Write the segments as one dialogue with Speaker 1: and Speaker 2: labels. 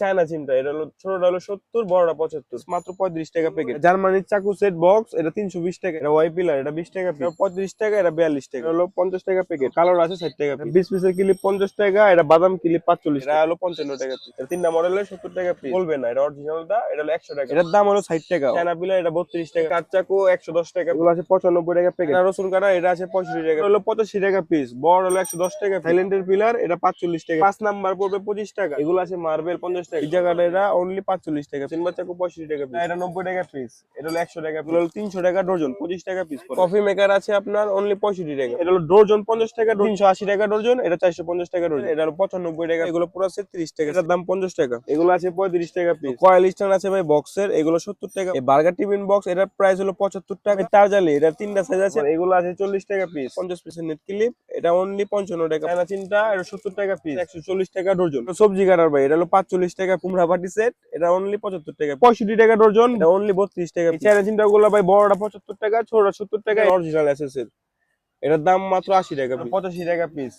Speaker 1: China চিমটা এটা হলো ছোটটা হলো সত্তর পঁচাত্তর। মাত্র পঁয়ত্রিশ টাকা প্যাকেট জার্মানির চাকু সেট বক্স এটা তিনশো বিশ টাকা। এটা ওয়াই পিলার এটা বিশ টাকা টাকা, এটা বিয়াল্লিশ টাকা। হলো পঞ্চাশ টাকা প্যাকেট আছে ষাট টাকা বিশ পিসের পঞ্চাশ টাকা, এটা বাদাম পাঁচচল্লিশ হলো পঞ্চান্ন টাকা তিনটা মডেলের সত্তর টাকা বলবে না, এটা এটা হলো একশো টাকা। দাম হলো ষাট টাকা। চায়না পিলার এটা বত্রিশ টাকা। চাকু, একশো দশ টাকা এগুলো আছে পঁচানব্বই টাকা প্যাকেট রসুন এটা আছে টাকা। হলো পঁচাশি টাকা পিস বড় হলো একশো দশ টাকা থাইল্যান্ডের পিলার এটা পাঁচচল্লিশ টাকা। পাঁচ নাম্বার পড়বে পঁচিশ টাকা। এগুলো আছে মার্বেল পঞ্চাশ টাকা। এই জায়গাটা এটা অনলি পাঁচচল্লিশ টাকা তিন বাচ্চা পঁয়ষট্টি টাকা। এটা নব্বই টাকা পিস এটা হলো একশো টাকা হলো তিনশো টাকা ডজন। পঁচিশ টাকা পিস কফি মেকার আছে আপনার অনলি পঁয়ষট্টি টাকা। এটা হলো ডজন পঞ্চাশ টাকা তিনশো আশি টাকা ডজন এটা চারশো পঞ্চাশ টাকা ডজন। এটা হলো পঁচানব্বই টাকা। এগুলো পুরো আছে তিরিশ টাকা। এটার দাম পঞ্চাশ টাকা। এগুলো আছে পঁয়ত্রিশ টাকা পিস কয়েল স্ট্যান্ড আছে ভাই বক্সের এগুলো সত্তর টাকা। বার্গার টিফিন বক্স এটার প্রাইস হলো পঁচাত্তর টাকা। তার জালি এটা তিনটা সাইজ আছে। এগুলো আছে চল্লিশ টাকা পিস পঞ্চাশ পিসের নেট ক্লিপ এটা অনলি পঞ্চান্ন টাকা। চিনটা এটা সত্তর টাকা পিস একশো চল্লিশ টাকা ডজন। সবজি কাটার ভাই এটা হলো পাঁচচল্লিশ টাকা কুমড়া পাটি সেট এটা অনলি পঁচাত্তর টাকা। পঁয়ষট্টি টাকা ডজন এটা অনলি বত্রিশ টাকা চিন্তা গুলো ভাই বড়টা পঁচাত্তর টাকা ছোটটা সত্তর টাকা। অরিজিনাল এসএস এটার দাম মাত্র আশি টাকা পঁচাশি টাকা পিস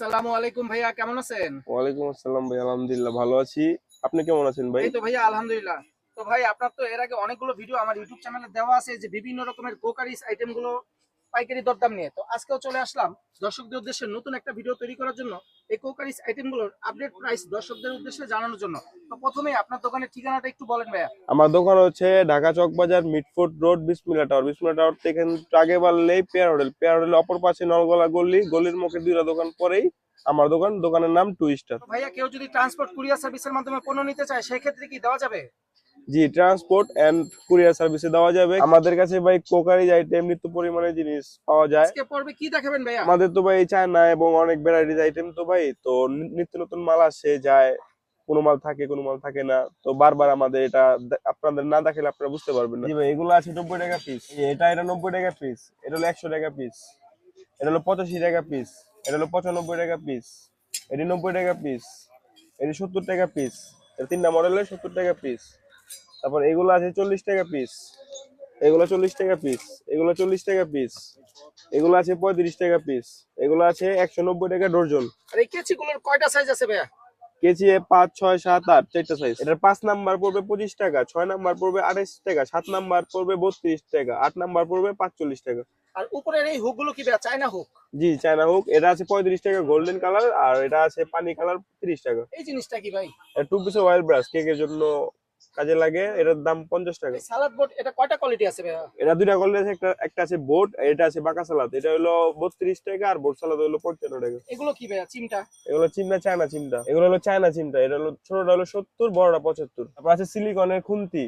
Speaker 2: আসসালামু আলাইকুম ভাইয়া কেমন আছেন?
Speaker 1: ওয়ালাইকুম আসসালাম ভাই আলহামদুলিল্লাহ ভালো আছি। আপনি কেমন আছেন ভাই?
Speaker 2: এই তো ভাইয়া আলহামদুলিল্লাহ। তো ভাই আপনার তো এর আগে অনেকগুলো ভিডিও আমার ইউটিউব চ্যানেলে দেওয়া আছে যে বিভিন্ন রকমের কোকারিস আইটেমগুলো পাইকারি দরদাম নিয়ে। তো আজকেও চলে আসলাম দর্শকদের উদ্দেশ্যে নতুন একটা ভিডিও তৈরি করার জন্য। এই কোকারিস আইটেমগুলোর আপডেট প্রাইস দর্শকদের উদ্দেশ্যে জানানোর জন্য। তো প্রথমেই আপনার দোকানের ঠিকানাটা একটু বলেন ভাইয়া।
Speaker 1: আমার দোকান হচ্ছে Dhaka Chawk Bazar Mitford road Bismillah tower. Bismillah tower থেকে আগে বাড়লেই পেয়ার হোটেল। পেয়ার হোটেল অপর পাশে নলগলা গলি গলির মুখে দুইটা দোকান পরেই আমার দোকান। দোকানের নাম টু স্টার
Speaker 2: ভাইয়া কেউ যদি ট্রান্সপোর্ট কুরিয়ার সার্ভিসের মাধ্যমে পণ্য নিতে চায় সেই ক্ষেত্রে কি দেওয়া যাবে?
Speaker 1: জি ট্রান্সপোর্ট এন্ড কুরিয়ার সার্ভিসে দেওয়া যাবে। আমাদের কাছে ভাই কোকারিজ আইটেম নিত্য পরিমাণে জিনিস পাওয়া যায়।
Speaker 2: আজকে পর্বে কি দেখাবেন ভাইয়া?
Speaker 1: আমাদের তো ভাই চায়না এবং অনেক ভ্যারাইটিস আইটেম তো ভাই তো নিত্য নতুন মাল আসে যায় কোনো মাল থাকে কোনো মাল থাকে না। তো বারবার আমাদের এটা আপনাদের না দেখালে আপনারা বুঝতে পারবেন না। জি ভাই এগুলো আছে নব্বই টাকা পিস এটা এটা নব্বই টাকা পিস এটা হলো একশো টাকা পিস এটা হলো পঁচাশি টাকা পিস এটা হলো পঁচানব্বই টাকা পিস এটি নব্বই টাকা পিস এটি সত্তর টাকা পিস এটা তিনটা মডেলের সত্তর টাকা পিস তারপর এগুলো আছে চল্লিশ টাকা পিস এগুলো চল্লিশ টাকা পিস এগুলো চল্লিশ টাকা পিস এগুলো আছে পঁয়ত্রিশ টাকা পিস এগুলো আছে একশো নব্বই টাকা ডর্জন।
Speaker 2: আর এই কেচি গুলোর কয়টা সাইজ আছে ভাইয়া?
Speaker 1: কেজি পাঁচ ছয় সাত আট চারটা সাইজ এটার পাঁচ নাম্বার পড়বে পঁচিশ টাকা ছয় নাম্বার পড়বে আঠাশ টাকা সাত নাম্বার পড়বে বত্রিশ টাকা আট নাম্বার পড়বে পাঁচচল্লিশ টাকা।
Speaker 2: আর উপরের এই হুকগুলো কি চায়না হুক
Speaker 1: জি চায়না হোক এটা আছে পঁয়ত্রিশ টাকা গোল্ডেন কালার আর এটা আছে পানি কালার তিরিশ টাকা।
Speaker 2: এই জিনিসটা কি ভাই?
Speaker 1: টু পিসের অয়েল ব্রাশ কেকের জন্য কাজে লাগে এটার দাম পঞ্চাশ টাকা।
Speaker 2: সালাদ বোর্ড এটা কয়টা কোয়ালিটি আছে
Speaker 1: এটা দুইটা কোয়ালিটি আছে একটা একটা আছে বোট এটা আছে বাঁকা সালাদ। এটা হলো বত্রিশ টাকা আর বোট সালাদ হলো পঞ্চান্ন টাকা।
Speaker 2: এগুলো কি ভাইয়া চিমটা?
Speaker 1: এগুলো চিমটা চায়না চিমটা। এগুলো হলো চায়না চিমটা এটা হলো ছোটটা হলো সত্তর বড়টা পঁচাত্তর। তারপর আছে সিলিকনের খুন্তি।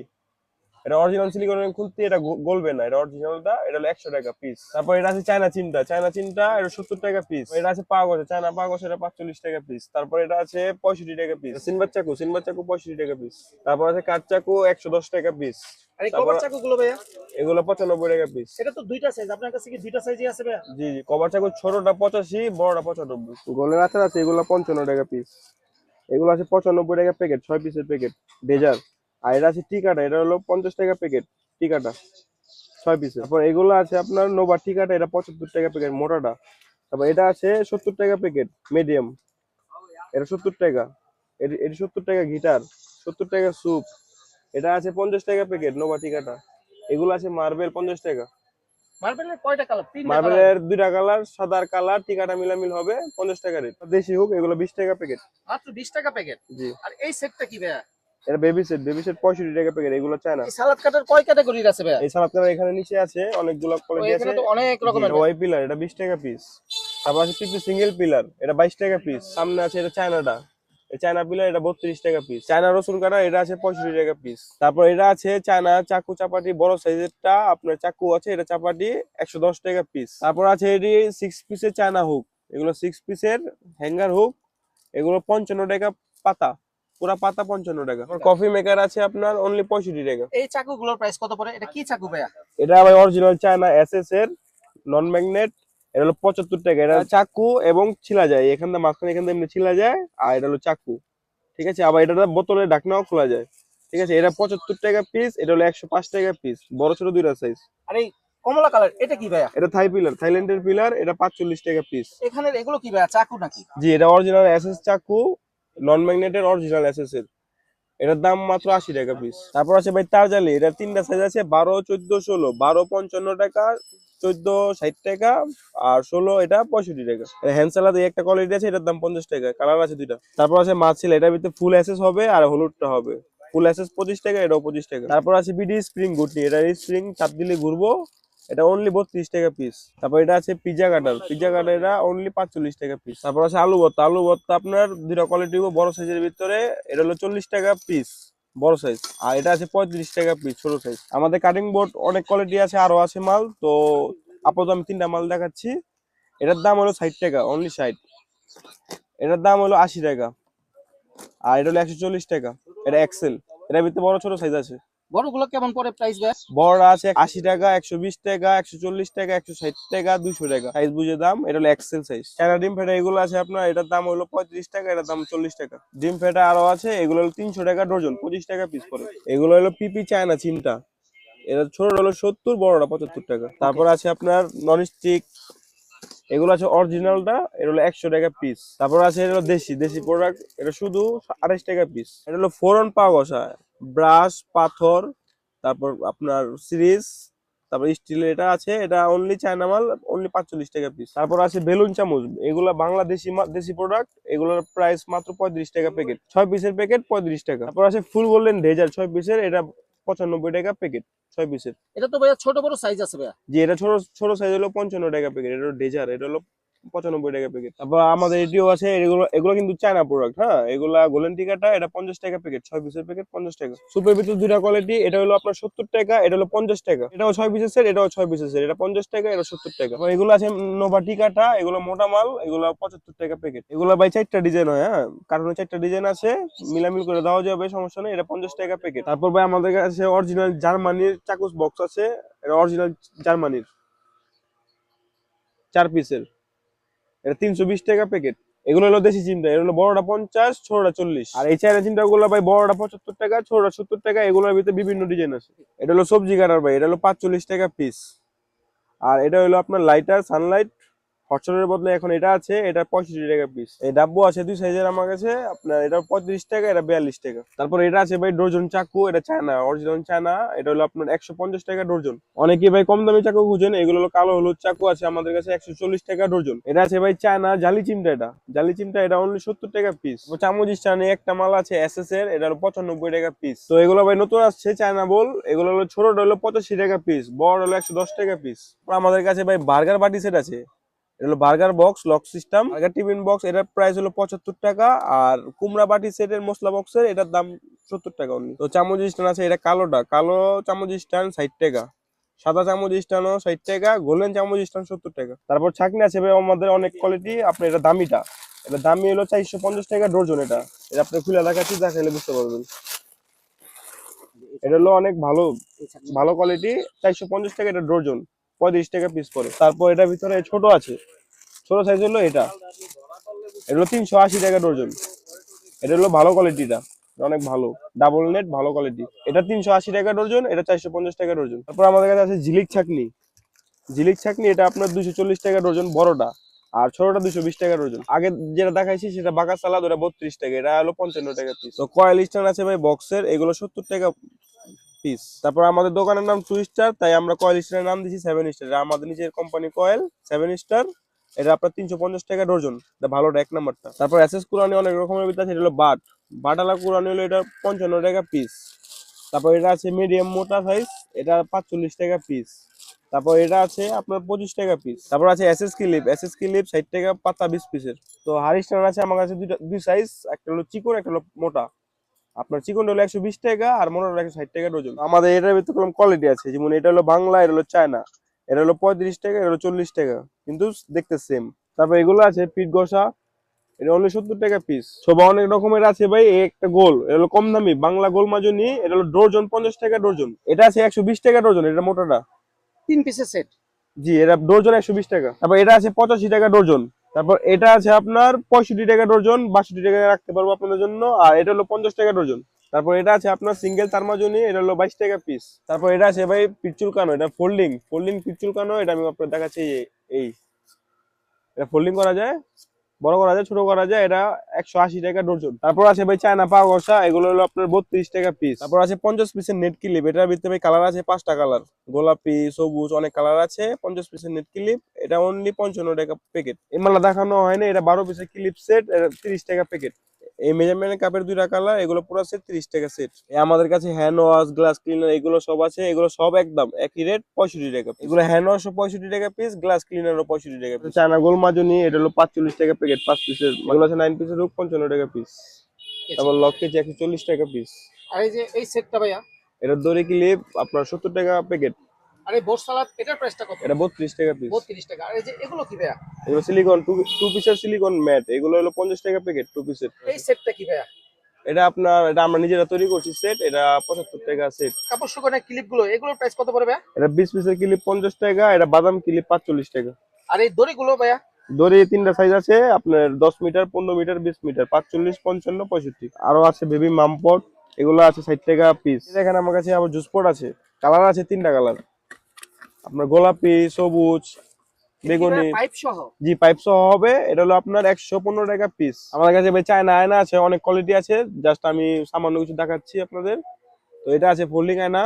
Speaker 1: এটা অরিজিনাল সিলিকনের খুন্তি এটা গলবে না এটা অরিজিনালটা এটা হলো একশো টাকা পিস তারপর এটা আছে চায়না চিমটা চায়না চিমটা এটা সত্তর টাকা পিস এটা আছে পাগজ চায়না পাগজ এটা পাঁচচল্লিশ টাকা পিস তারপর এটা আছে পঁয়ষট্টি টাকা পিস সিনবার চাকু সিনবার চাকু পঁয়ষট্টি টাকা পিস তারপর আছে কাঠ চাকু একশো দশ টাকা পিস
Speaker 2: এই কভার চাকু ভাইয়া?
Speaker 1: এগুলো পঁচানব্বই টাকা পিস
Speaker 2: এটা তো দুইটা সাইজ আপনার কাছে কি দুইটা সাইজই আছে ভাইয়া?
Speaker 1: জি জি কভার চাকু ছোটটা পঁচাশি বড়টা পঁচানব্বই। গোলের আচার আছে এগুলো পঞ্চান্ন টাকা পিস এগুলো আছে পঁচানব্বই টাকা প্যাকেট ছয় পিসের প্যাকেট ডেজার আর এটা আছে টিকাটা এটা হলো পঞ্চাশ টাকা প্যাকেট টিকাটা ছয় পিসের তারপর এগুলো আছে আপনার নোভা টিকাটা এটা পঁচাত্তর টাকা প্যাকেট মোটাটা। তারপর এটা আছে সত্তর টাকা প্যাকেট মিডিয়াম এটা সত্তর টাকা। এটি এটি সত্তর টাকা গিটার সত্তর টাকা স্যুপ এটা আছে পঞ্চাশ টাকা প্যাকেট নোভা টিকাটা। এগুলো আছে মার্বেল পঞ্চাশ টাকা।
Speaker 2: মার্বেলের কয়টা কালার
Speaker 1: মার্বেলের দুইটা কালার সাদার কালার টিকাটা মিলামিল হবে পঞ্চাশ টাকা রেট দেশি হোক এগুলো বিশ টাকা প্যাকেট
Speaker 2: মাত্র বিশ টাকা প্যাকেট
Speaker 1: জি।
Speaker 2: আর এই সেটটা কি ভাইয়া?
Speaker 1: এটা বেবি সেট বেবি সেট পঁয়ষট্টি টাকা প্যাকেট এগুলো চায় না।
Speaker 2: এই সালাদ কাটার কয় ক্যাটাগরির আছে ভাইয়া?
Speaker 1: এই সালাদ কালার এখানে নিচে আছে অনেকগুলো কোয়ালিটি আছে
Speaker 2: এখানে তো অনেক রকমের
Speaker 1: ওয়াই পিলার এটা বিশ টাকা পিস তারপর আছে পিপি সিঙ্গেল পিলার এটা বাইশ টাকা পিস সামনে আছে এটা চায়নাটা। এই চায়না পিলার এটা বত্রিশ টাকা পিস চায়না রসুন কাটা এটা আছে পঁয়ষট্টি টাকা পিস তারপর এটা আছে চায়না চাকু চাপাটি বড় সাইজেরটা আপনার চাকু আছে এটা চাপাটি একশো দশ টাকা পিস তারপর আছে এটি সিক্স পিসের চায়না হুক এগুলো সিক্স পিসের হ্যাঙ্গার হুক এগুলো পঞ্চান্ন টাকা পাতা। পুরা পাতা পঞ্চান্ন টাকা। কফি মেকার আছে আপনার অনলি পঁয়ষট্টি টাকা।
Speaker 2: এই চাকু গুলোর প্রাইস কত পড়ে? এটা কি চাকু ভাইয়া?
Speaker 1: এটা আবার অরিজিনাল চায়না এসএস এর নন ম্যাগনেট এটা হলো পঁচাত্তর টাকা। এটা চাকু এবং ছিলা যায়। এখান থেকে মাঝখানে এখান থেকে এমনি ছিলা যায় আর এটা হলো চাকু। ঠিক আছে? আবার এটা বোতলের ঢাকনাও খোলা যায়। ঠিক আছে? এটা পঁচাত্তর টাকা পিস এটা হলো একশো পাঁচ টাকা পিস বড় ছোট দুইটা সাইজ
Speaker 2: আর এই কমলা কালার এটা কি ভাইয়া?
Speaker 1: এটা থাই পিলার থাইল্যান্ডের পিলার এটা পাঁচচল্লিশ টাকা পিস
Speaker 2: এখানে এগুলো কি ভাইয়া? চাকু নাকি?
Speaker 1: জি এটা অরিজিনাল এসএস চাকু নন ম্যাগনেটের অরিজিনাল এসএস এর এটার দাম মাত্র আশি টাকা পিস তারপর আছে ভাই তার তারজালি এটা তিনটা সাইজ আছে, বারো, চোদ্দ, ষোলো। বারো, পঞ্চান্ন টাকা, চোদ্দ, ষাট টাকা, আর ষোলো, এটা পঁয়ষট্টি টাকা। হ্যান্ডসালাদ এই একটা কোয়ালিটি আছে, এটার দাম পঞ্চাশ টাকা। কালার আছে দুইটা। তারপর আছে মাছ ছিল এটার ভিতরে ফুল এসএস হবে আর হলুদটা হবে। ফুল এসএস পঁচিশ টাকা, এটাও পঁচিশ টাকা। তারপর আছে বিডি স্প্রিং গুটি এটা স্প্রিং চাপ দিলে ঘুরবো। এটা অনলি বত্রিশ টাকা পিস তারপর এটা আছে পিজা কাটার পিজা কাটার এটা অনলি পাঁচচল্লিশ টাকা পিস তারপর আছে আলু ভর্তা। আলু ভর্তা আপনার দুটা কোয়ালিটি বড় সাইজের ভিতরে। এটা হলো চল্লিশ টাকা পিস বড় সাইজ আর এটা আছে পঁয়ত্রিশ টাকা পিস ছোট সাইজ আমাদের কাটিং বোর্ড অনেক কোয়ালিটি আছে, আরও আছে মাল। তো আপাতত আমি তিনটা মাল দেখাচ্ছি। এটার দাম হলো ষাট টাকা অনলি ষাট। এটার দাম হলো আশি টাকা। আর এটা হলো একশো চল্লিশ টাকা। এটা এক্সেল এটার ভিতরে বড় ছোট সাইজ আছে।
Speaker 2: বড়গুলো কেমন পড়ে প্রাইস ভাইয়া
Speaker 1: বড় আছে আশি টাকা একশো বিশ টাকা একশো চল্লিশ টাকা একশো ষাট টাকা দুইশো টাকা। সাইজ বুঝে দাম এটা হলো এক্সেল সাইজ চায়না ডিম ফেটা এগুলো আছে আপনার এটার দাম হলো পঁয়ত্রিশ টাকা এটার দাম চল্লিশ টাকা। ডিম ফেটা আরও আছে এগুলো হলো তিনশো টাকা ডজন পঁচিশ টাকা পিস করে এগুলো হলো পিপি চায়না চিমটা। এটা ছোট হলো সত্তর বড়টা পঁচাত্তর টাকা। তারপর আছে আপনার নন স্টিক এগুলো আছে অরিজিনালটা এটা হলো একশো টাকা পিস তারপর আছে এটা হলো দেশি। দেশি প্রোডাক্ট এটা শুধু আড়াইশ টাকা পিস এটা হলো ফোরন পাওয়া বসা ব্রাশ পাথর তারপর আপনার সিরিজ তারপর স্টিলের এটা আছে এটা অনলি চায়না মাল অনলি পাঁচচল্লিশ টাকা পিস তারপর আছে বেলুন চামচ এগুলো বাংলাদেশি দেশি প্রোডাক্ট এগুলোর প্রাইস মাত্র পঁয়ত্রিশ টাকা প্যাকেট ছয় পিসের প্যাকেট পঁয়ত্রিশ টাকা। তারপর আছে ফুল গোল্ডেন ডেজার ছয় পিসের এটা পঁচানব্বই টাকা প্যাকেট ছয় পিসের
Speaker 2: এটা তো ভাইয়া ছোট বড় সাইজ আছে ভাইয়া।
Speaker 1: যে এটা ছোট ছোট সাইজ হলো পঞ্চান্ন টাকা প্যাকেট এটা হলো ডেজার এটা হলো পঁচানব্বই টাকা প্যাকেট তারপর আমাদের এটিও আছে, এগুলো এগুলো কিন্তু চায়না প্রোডাক্ট হ্যাঁ? এগুলা গোলেন টিকাটা এটা পঞ্চাশ টাকা প্যাকেট ছয় পিসের প্যাকেট পঞ্চাশ টাকা। সুপের ভিতর দুটা কোয়ালিটি এটা হলো আপনার সত্তর টাকা, এটা হলো পঞ্চাশ টাকা। এটাও ছয় পিসের সেট এটাও ছয় পিসের সেট এটা পঞ্চাশ টাকা এটা সত্তর টাকা। এগুলো আছে নোভা টিকাটা এগুলো মোটা মাল, এগুলো পঁচাত্তর টাকা প্যাকেট এগুলো ভাই চারটা ডিজাইন হয় হ্যাঁ? কারণে চারটা ডিজাইন আছে, মিলামিল করে দেওয়া যাবে, সমস্যা নেই, এটা পঞ্চাশ টাকা প্যাকেট তারপর ভাই, আমাদের কাছে অরিজিনাল জার্মানির চাকুস বক্স আছে, এটা অরিজিনাল জার্মানির। চার পিসের এটা তিনশো বিশ টাকা প্যাকেট এগুলো হলো দেশি চিমটা এগুলো বড়টা পঞ্চাশ, ছোটটা চল্লিশ। আর এই চাইনা চিমটা গুলো ভাই বড়টা পঁচাত্তর টাকা, ছোটটা সত্তর টাকা, এগুলোর ভিতরে বিভিন্ন ডিজাইন আছে। এটা হলো সবজি কাটার ভাই, এটা হলো পাঁচচল্লিশ টাকা পিস আর এটা হলো আপনার লাইটার সানলাইট হটশটের বদলে এখন এটা আছে, এটা পঁয়ষট্টি টাকা পিস এই ডাব্বু আছে, দুই সাইজের আমার কাছে, আপনার এটা পঁয়ত্রিশ টাকা, এটা বিয়াল্লিশ টাকা। তারপর এটা আছে ভাই ডর্জন চাকু, এটা চায়না অরিজিনাল চায়না, এটা হলো আপনার একশো পঞ্চাশ টাকা ডর্জন। অনেকে ভাই কম দামি চাকু খুঁজেন, এগুলো হলো কালো হলুদ চাকু আছে, আমাদের কাছে একশো চল্লিশ টাকা ডর্জন। এটা আছে ভাই চায়না জালি চিমটা এটা। জালি চিমটা এটা অনলি সত্তর টাকা পিস চামচ স্টানে একটা মাল আছে এস এস এর এটা হলো পঁচানব্বই টাকা পিস তো এগুলো ভাই নতুন আসছে, চায়না বল, এগুলো হলো ছোটটা হলো পঁচাশি টাকা পিস বড় হলো একশো দশ টাকা পিস আমাদের কাছে ভাই বার্গার বাটি সেট আছে এটা হলো burger box, lock system. Burger tiffin box, এটার প্রাইস হলো পঁচাত্তর টাকা। আর কুমড়া বাটি সেটের মশলা বক্সের, এটার দাম সত্তর টাকা অনলি তো চামচ স্ট্যান্ড আছে, এটা কালোটা। কালো চামচ স্ট্যান্ড ষাট টাকা। সাদা চামচ স্ট্যান্ডও ষাট টাকা। গোল্ডেন চামচ স্ট্যান্ড সত্তর টাকা। তারপর ছাকনি আছে ভাই, আমাদের অনেক কোয়ালিটি আপনার এটা দামিটা। এটা দামি হলো চারশো পঞ্চাশ টাকা ডর্জন এটা। এটা আপনি খুলে দেখাচ্ছি দেখাইলে বুঝতে পারবেন। এটা হলো অনেক ভালো ভালো কোয়ালিটি চারশো পঞ্চাশ টাকা এটা ডর্জন পঁয়ত্রিশ টাকা পিস পরে তারপর এটার ভিতরে ছোট আছে, ছোট সাইজ হলো এটা। এটা হলো তিনশো আশি টাকা ডর্জন এটা হলো ভালো কোয়ালিটিটা অনেক ভালো। ডাবল নেট ভালো কোয়ালিটি এটা তিনশো আশি টাকা ডর্জন এটা চারশো পঞ্চাশ টাকা ডর্জন তারপর আমাদের কাছে আছে ঝিলিক ছাকনি। ঝিলিক ছাকনি এটা আপনার দুশো চল্লিশ টাকা ডর্জন বড়টা, আর ছোটটা দুশো বিশ টাকা ডর্জন আগে যেটা দেখাইছি সেটা বাঁকা সালাদ ওটা বত্রিশ টাকা, এটা হলো পঞ্চান্ন টাকা তো কয়েল স্ট্যান্ড আছে ভাই বক্সের এগুলো সত্তর টাকা পিস তারপর আমাদের দোকানের নাম টু স্টার তাই আমরা কয়েল স্টারের নাম দিয়েছি সেভেন স্টার আমাদের নিজের কোম্পানি কয়েল সেভেন স্টার এটা আপনার তিনশো পঞ্চাশ টাকা ডর্জন। এটা ভালোটা এক নাম্বারটা তারপর এসএস কুরানি অনেক রকমের ভিতরে আছে, এটা হলো বাট। বাটালা কুরানি হলো এটা পঞ্চান্ন টাকা পিস তারপর এটা আছে মিডিয়াম মোটা সাইজ এটা পাঁচচল্লিশ টাকা পিস তারপর এটা আছে আপনার পঁচিশ টাকা পিস তারপর আছে S S clip SS clip ষাট টাকা পাতা বিশ পিসের তো হারিস্টার আছে আমার কাছে দুইটা দুই সাইজ একটা হলো চিকন, একটা হলো মোটা। আপনার চিকন হলো একশো বিশ টাকা আর মোটা হলো একশো ষাট টাকা ডজন। আমাদের এটার ভিতরে কোনো কোয়ালিটি আছে যেমন এটা হলো বাংলা এটা হলো চায়না এটা হলো পঁয়ত্রিশ টাকা এটা হলো চল্লিশ টাকা কিন্তু দেখতে সেম তারপর এগুলো আছে পিট ঘষা এটা অনলি সত্তর টাকা পিস সব অনেক রকমের আছে ভাই একটা গোল এটা হলো কম দামি বাংলা গোল মাজনি এটা হলো ডর্জন পঞ্চাশ টাকা ডর্জন এটা আছে একশো বিশ টাকা ডর্জন এটা মোটাটা।
Speaker 2: তিন পিসের সেট
Speaker 1: জি এটা ডর্জন একশো বিশ টাকা। তারপর এটা আছে পঁচাশি টাকা ডর্জন তারপর এটা আছে আপনার পঁয়ষট্টি টাকা ডজন, বাষট্টি টাকা রাখতে পারব আপনাদের জন্য, আর এটা হলো পঞ্চাশ টাকা ডজন। তারপর এটা আছে আপনার সিঙ্গেল তারমাজনি এটা হলো বাইশ টাকা পিস তারপর এটা আছে ভাই পিচুল কানো, এটা ফোল্ডিং ফোল্ডিং পিচুল কানো, এটা আমি আপনার দেখাচ্ছি এই এটা ফোল্ডিং করা যায়? বড় করা যায়, ছোট করা যায়, এটা একশো আশি টাকা ডজন। তারপর আছে ভাই চায়না পা গসা এগুলো হলো আপনার বত্রিশ টাকা পিস তারপর আছে পঞ্চাশ পিসের নেট ক্লিপ এটার ভিতরে ভাই কালার আছে পাঁচটা কালার গোলাপি, সবুজ, অনেক কালার আছে, পঞ্চাশ পিসের নেট ক্লিপ এটা অনলি পঞ্চান্ন টাকা প্যাকেট এমালা দেখানো দেখানো হয়নি এটা বারো পিসের ক্লিপ সেট এটা তিরিশ টাকা প্যাকেট এই মেজারমেন্ট কাপের দুইটা কালার এগুলো পুরো সেট তিরিশ টাকা সেট আমাদের কাছে হ্যান্ড ওয়াশ গ্লাস ক্লিনার এগুলো সব আছে এগুলো সব একদম একই রেট পঁয়ষট্টি টাকা এগুলো হ্যান্ড ওয়াশও পঁয়ষট্টি টাকা পিস গ্লাস ক্লিনারও পঁয়ষট্টি টাকা পিস চায়না গোল মাজনি এটা হলো পাঁচচল্লিশ টাকা প্যাকেট পাঁচ পিসের এগুলো আছে নাইন পিসের পঞ্চান্ন টাকা পিস তারপর লক কেজি একশো চল্লিশ টাকা পিস
Speaker 2: আর এই যে এই সেটটা ভাইয়া?
Speaker 1: এটা দড়ি ক্লিপ আপনার সত্তর টাকা প্যাকেট
Speaker 2: আর এই বোর্ড সালাদ এটার প্রাইসটা কত?
Speaker 1: এটা বত্রিশ টাকা পিস
Speaker 2: বত্রিশ টাকা। আর এই যে এগুলো কি ভাইয়া?
Speaker 1: এগুলো সিলিকন টু টু পিসের সিলিকন ম্যাট এগুলো হলো পঞ্চাশ টাকা প্যাকেট টু পিসের
Speaker 2: এই সেটটা কি ভাইয়া?
Speaker 1: এটা আপনার এটা আমরা নিজেরা তৈরি করছি সেট এটা পঁচাত্তর টাকা সেট
Speaker 2: কাপড় শুকানোর ক্লিপগুলো এগুলোর প্রাইস কত পড়বে ভাইয়া?
Speaker 1: এটা বিশ পিসের ক্লিপ পঞ্চাশ টাকা এটা বাদাম ক্লিপ পাঁচচল্লিশ টাকা।
Speaker 2: আর এই দড়িগুলো ভাইয়া?
Speaker 1: দড়ি তিনটা সাইজ আছে আপনার দশ মিটার পনেরো মিটার বিশ মিটার পাঁচচল্লিশ পঞ্চান্ন পঁয়ষট্টি। আরও আছে বেবি মামপট এগুলো আছে ষাট টাকা পিস এখানে আমার কাছে আবার জুসপট আছে কালার আছে তিনটা কালার আপনার গোলাপি সবুজ বেগুনি।
Speaker 2: পাইপ সহ?
Speaker 1: জি পাইপ সহ হবে। এটা হলো আপনার একশো পনেরো টাকা পিস আমার কাছে চায়না আয়না আছে অনেক কোয়ালিটি আছে। জাস্ট আমি সামান্য কিছু দেখাচ্ছি আপনাদের। তো এটা আছে ফোল্ডিং আয়না।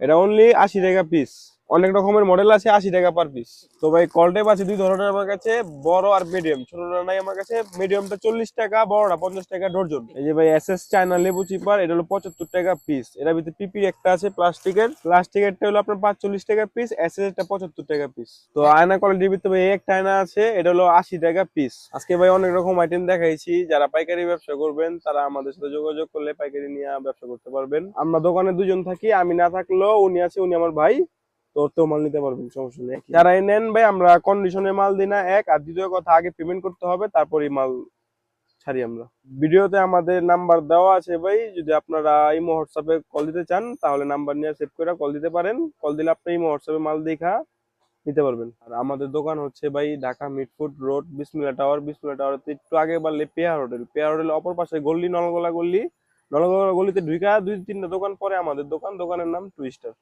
Speaker 1: এটা অনলি আশি টাকা পিস অনেক রকমের মডেল আছে, আশি টাকা পার পিস তো ভাই কলটেপ আছে দুই ধরনের আমার কাছে, বড় আর মিডিয়াম ছোটটা নাই আমার কাছে মিডিয়ামটা চল্লিশ টাকা, বড়টা পঞ্চাশ টাকা, ডর্জন। এই যে ভাই এস এস চায়না লেবু চিপার, এটা হলো পঁচাত্তর টাকা পিস এটার ভিতরে পিপি একটা আছে, প্লাস্টিকের। প্লাস্টিকেরটা হলো আপনার পাঁচচল্লিশ টাকা পিস এস এস টা পঁচাত্তর টাকা পিস তো আয়না কোয়ালিটির ভিতরে ভাই একটা আয়না আছে, এটা হলো আশি টাকা পিস আজকে ভাই, অনেক রকম আইটেম দেখাইছি। যারা পাইকারি ব্যবসা করবেন, তারা আমাদের সাথে যোগাযোগ করলে পাইকারি নিয়ে ব্যবসা করতে পারবেন। আমরা দোকানে দুজন থাকি, আমি না থাকলেও উনি আছে, উনি আমার ভাই। মাল নিতে পারবেন সমস্যা নেই। নেন ভাই, আমরা মাল না। এক, আর দ্বিতীয় কথা, আগে পেমেন্ট করতে হবে তারপরে মাল ছাড়ি আমরা। আমাদের নাম্বার দেওয়া আছে ভাই, যদি আপনারা কল দিতে চান, তাহলে নাম্বার নিয়ে সেভ করে কল দিতে পারেন। কল দিলে আপনি মাল দেখা নিতে পারবেন। আর আমাদের দোকান হচ্ছে ভাই Dhaka Mitford road, Bismillah tower. Bismillah tower একটু আগে বাড়লে পেয়ার হোটেল। পেয়ার হোটেল অপর পাশে গল্লি, নলগোলা গল্লি। নলগোলা গলিতে ঢুকা দুই তিনটা দোকান পরে আমাদের দোকান। দোকানের নাম টুইস্টার